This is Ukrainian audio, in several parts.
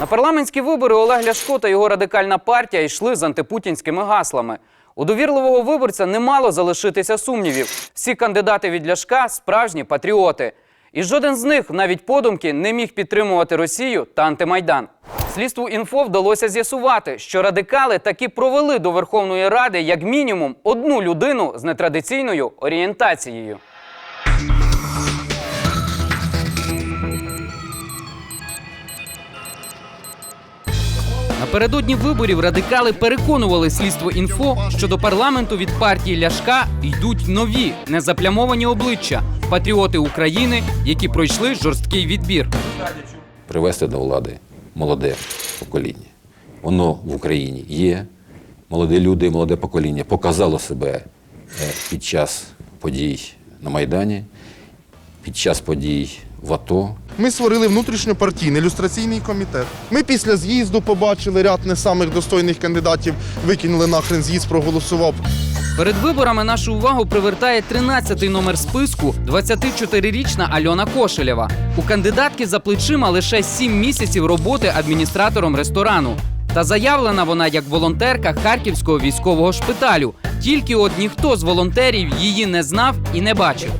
На парламентські вибори Олег Ляшко та його радикальна партія йшли з антипутінськими гаслами. У довірливого виборця не мало залишитися сумнівів. Всі кандидати від Ляшка справжні патріоти. І жоден з них навіть подумки не міг підтримувати Росію та антимайдан. Слідству інфо вдалося з'ясувати, що радикали таки провели до Верховної Ради як мінімум одну людину з нетрадиційною орієнтацією. Напередодні виборів радикали переконували слідство інфо, що до парламенту від партії Ляшка йдуть нові незаплямовані обличчя патріоти України, які пройшли жорсткий відбір. привести до влади молоде покоління. Воно в Україні є. Молоді люди, молоде покоління показало себе е, під час подій на Майдані, під час подій в АТО. Ми створили внутрішньопартійний люстраційний комітет. Ми після з'їзду побачили ряд не самих достойних кандидатів, викинули нахрен з'їзд, проголосував. Перед виборами нашу увагу привертає 13-й номер списку 24-річна Альона Кошелєва. У кандидатки за плечима лише 7 місяців роботи адміністратором ресторану. Та заявлена вона як волонтерка Харківського військового шпиталю. Тільки от ніхто з волонтерів її не знав і не бачив.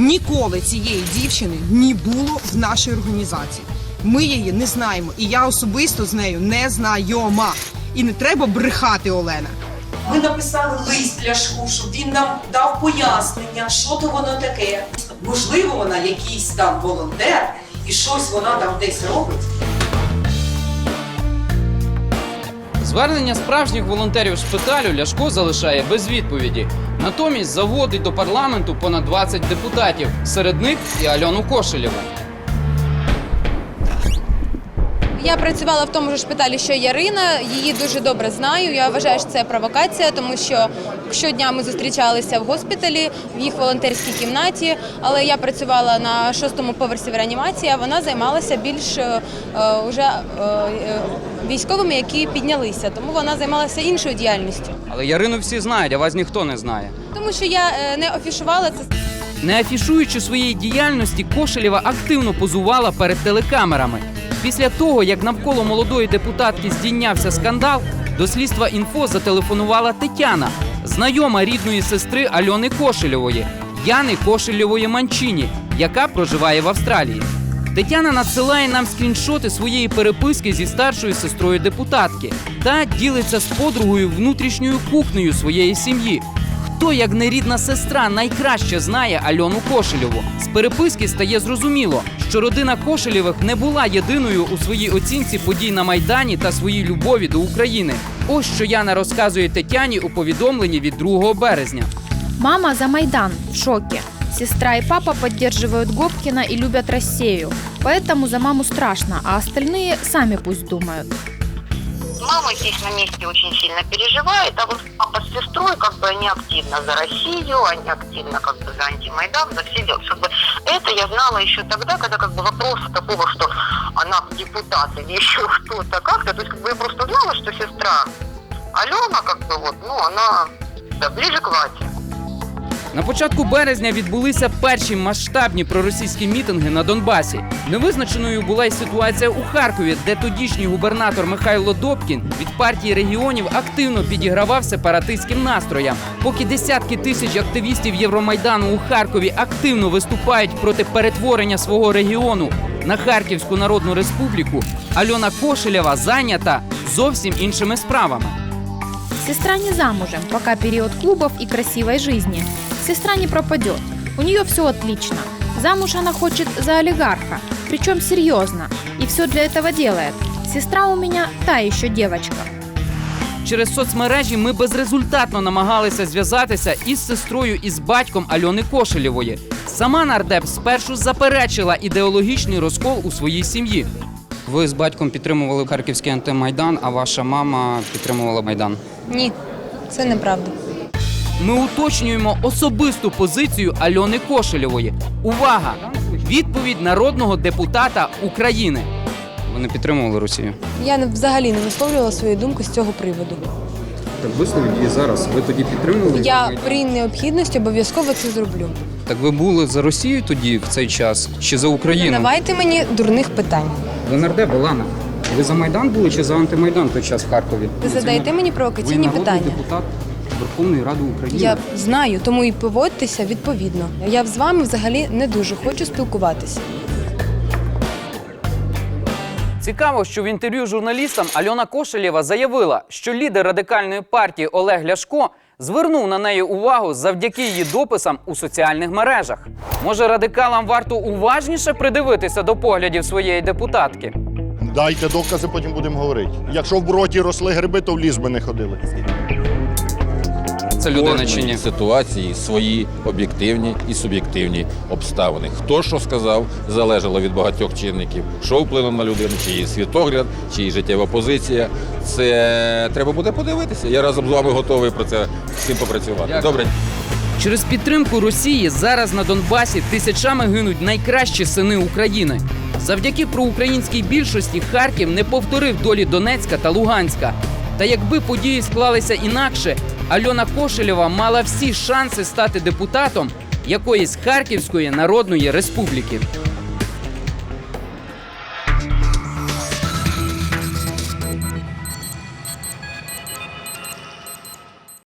Ніколи цієї дівчини не було в нашій організації. Ми її не знаємо, і я особисто з нею не знайома. І не треба брехати Олена. Ми написали лист Ляшку, щоб він нам дав пояснення, що то воно таке. Можливо, вона якийсь там волонтер і щось вона там десь робить. Звернення справжніх волонтерів шпиталю Ляшко залишає без відповіді. Натомість заводить до парламенту понад 20 депутатів, серед них і Альону Кошелєву. Я працювала в тому ж шпиталі, що Ярина. Її дуже добре знаю. Я вважаю, що це провокація, тому що щодня ми зустрічалися в госпіталі в їх волонтерській кімнаті. Але я працювала на шостому поверсі в реанімації. а Вона займалася більш е, е, уже е, е, військовими, які піднялися. Тому вона займалася іншою діяльністю. Але Ярину всі знають, а вас ніхто не знає. Тому що я е, не офішувала це. Не афішуючи своєї діяльності, Кошелєва активно позувала перед телекамерами. Після того, як навколо молодої депутатки здійнявся скандал, до слідства інфо зателефонувала Тетяна, знайома рідної сестри Альони Кошельової, Яни Кошельової Манчині, яка проживає в Австралії. Тетяна надсилає нам скріншоти своєї переписки зі старшою сестрою депутатки та ділиться з подругою внутрішньою кухнею своєї сім'ї. Хто, як не рідна сестра, найкраще знає Альону Кошелєву? З переписки стає зрозуміло, що родина Кошелєвих не була єдиною у своїй оцінці подій на Майдані та своїй любові до України. Ось що Яна розказує Тетяні у повідомленні від 2 березня. Мама за Майдан в шоке. Сестра и папа поддерживают Гопкина и любят Россию. Поэтому за маму страшно, а остальные сами пусть думают. Мама здесь на месте очень сильно переживает, а вот папа с сестрой, как бы они активно за Россию, они активно как бы за антимайдан, за все дела. Как бы это я знала еще тогда, когда как бы вопроса такого, что она депутат или еще что-то как-то, то есть как бы я просто знала, что сестра Алена, как бы вот, ну, она да, ближе к Вате. На початку березня відбулися перші масштабні проросійські мітинги на Донбасі. Невизначеною була й ситуація у Харкові, де тодішній губернатор Михайло Добкін від партії регіонів активно підігравав сепаратистським настроям. Поки десятки тисяч активістів Євромайдану у Харкові активно виступають проти перетворення свого регіону на Харківську Народну Республіку, Альона Кошелєва зайнята зовсім іншими справами. Сестра не замужем, пока период клубов и красивой жизни. Сестра не пропадет. У нее все отлично. Замуж она хочет за олигарха, причем серьезно. И все для этого делает. Сестра у меня та еще девочка. Через соцмережі ми безрезультатно намагалися зв'язатися із сестрою і з батьком Альони Кошелєвої. Сама нардеп спершу заперечила ідеологічний розкол у своїй сім'ї. Ви з батьком підтримували харківський антимайдан, а ваша мама підтримувала майдан. Ні, це неправда. Ми уточнюємо особисту позицію Альони Кошелєвої. Увага! Відповідь народного депутата України. Ви не підтримували Росію. Я не- взагалі не висловлювала свою думку з цього приводу. Так висновок і зараз. Ви тоді підтримували? Я при необхідності обов'язково це зроблю. Так ви були за Росію тоді в цей час чи за Україну? Давайте мені дурних питань. Ви нардеп, Олена. Ви за Майдан були чи за антимайдан той час в Харкові? Ви задаєте мені провокаційні народний питання. депутат Верховної Ради України. Я знаю, тому і поводьтеся відповідно. Я з вами взагалі не дуже хочу спілкуватися. Цікаво, що в інтерв'ю журналістам Альона Кошелєва заявила, що лідер радикальної партії Олег Ляшко звернув на неї увагу завдяки її дописам у соціальних мережах. Може, радикалам варто уважніше придивитися до поглядів своєї депутатки? Дайте докази, потім будемо говорити. Якщо в роті росли гриби, то в ліс би не ходили. Це людина чи ні? ситуації свої об'єктивні і суб'єктивні обставини. Хто що сказав, залежало від багатьох чинників. Що вплинуло на людину, чи її світогляд, чи її життєва позиція. Це треба буде подивитися. Я разом з вами готовий про це всім попрацювати. Дякую. Добре. Через підтримку Росії зараз на Донбасі тисячами гинуть найкращі сини України. Завдяки проукраїнській більшості Харків не повторив долі Донецька та Луганська. Та якби події склалися інакше, Альона Кошелєва мала всі шанси стати депутатом якоїсь Харківської Народної Республіки.